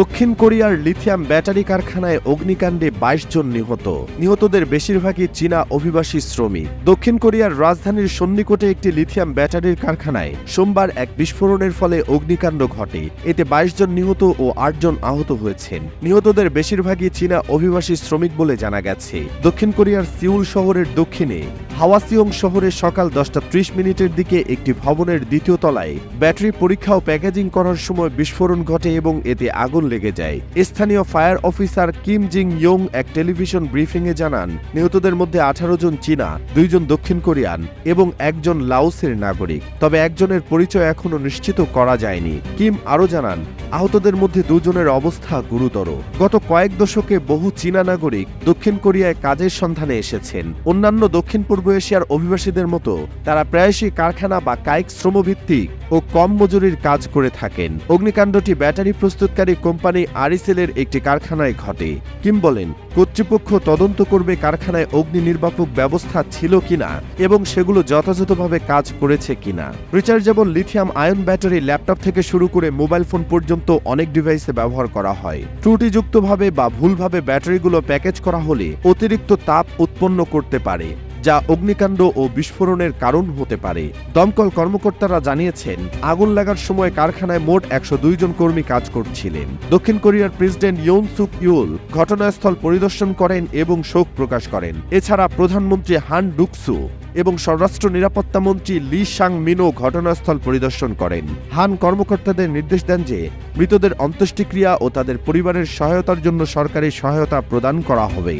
দক্ষিণ কোরিয়ার lithium battery কারখানায় অগ্নিকাণ্ডে বাইশ জন নিহত। নিহতদের বেশিরভাগই চীনা অভিবাসী শ্রমিক। দক্ষিণ কোরিয়ার রাজধানীর সন্নিকটে একটি লিথিয়াম ব্যাটারির কারখানায় সোমবার এক বিস্ফোরণের ফলে অগ্নিকাণ্ড ঘটে। এতে বাইশ জন নিহত ও আট জন আহত হয়েছেন। নিহতদের বেশিরভাগই চীনা অভিবাসী শ্রমিক বলে জানা গেছে। দক্ষিণ কোরিয়ার সিউল শহরের দক্ষিণে হাওয়াসিয়ং শহরে সকাল দশটা ত্রিশ মিনিটের দিকে একটি ভবনের দ্বিতীয় তলায় ব্যাটারি পরীক্ষা ও প্যাকেজিং করার সময় বিস্ফোরণ ঘটে এবং এতে আগুন লেগে যায়। স্থানীয় fire officer Kim Jing Young এক টেলিভিশন ব্রিফিংয়ে জানান, নিহতদের মধ্যে আঠারো জন চীনা দুইজন দক্ষিণ কোরিয়ান এবং একজন লাওসের নাগরিক। তবে একজনের পরিচয় এখনও নিশ্চিত করা যায়নি। কিম আরও জানান আহতদের মধ্যে দুজনের অবস্থা গুরুতর। গত কয়েক দশকে বহু চীনা নাগরিক দক্ষিণ কোরিয়ায় কাজের সন্ধানে এসেছেন। অন্যান্য দক্ষিণ পূর্ব এশিয়ার অভিবাসীদের মতো তারা প্রায়শই কারখানা বা কায়িক শ্রমভিত্তিক ও কম মজুরির কাজ করে থাকেন। অগ্নিকাণ্ডটি ব্যাটারি প্রস্তুতকারী কোম্পানি আরিসেলের একটি কারখানায় ঘটে। কিম বলেন, কর্তৃপক্ষ তদন্ত করবে কারখানায় অগ্নি নির্বাপক ব্যবস্থা ছিল কিনা এবং সেগুলো যথাযথভাবে কাজ করেছে কিনা। Rechargeable lithium ion battery laptop থেকে শুরু করে মোবাইল ফোন পর্যন্ত অনেক ডিভাইসে ব্যবহার করা হয়। ত্রুটিযুক্তভাবে বা ভুলভাবে ব্যাটারিগুলো প্যাকেজ করা হলে অতিরিক্ত তাপ উৎপন্ন করতে পারে। যা অগ্নিকাণ্ড ও বিস্ফোরণের কারণ হতে পারে। দমকল কর্মকর্তারা জানিয়েছেন, আগুন লাগার সময় কারখানায় মোট একশো জন কর্মী কাজ করছিলেন। দক্ষিণ কোরিয়ার প্রেসিডেন্ট ইউন সুক ইউল ঘটনাস্থল পরিদর্শন করেন এবং শোক প্রকাশ করেন। এছাড়া প্রধানমন্ত্রী হান ডুকসু এবং স্বরাষ্ট্র নিরাপত্তা মন্ত্রী লি সাং মিনো ঘটনাস্থল পরিদর্শন করেন। হান কর্মকর্তাদের নির্দেশ দেন যে, মৃতদের অন্ত্যেষ্টিক্রিয়া ও তাদের পরিবারের সহায়তার জন্য সরকারি সহায়তা প্রদান করা হবে।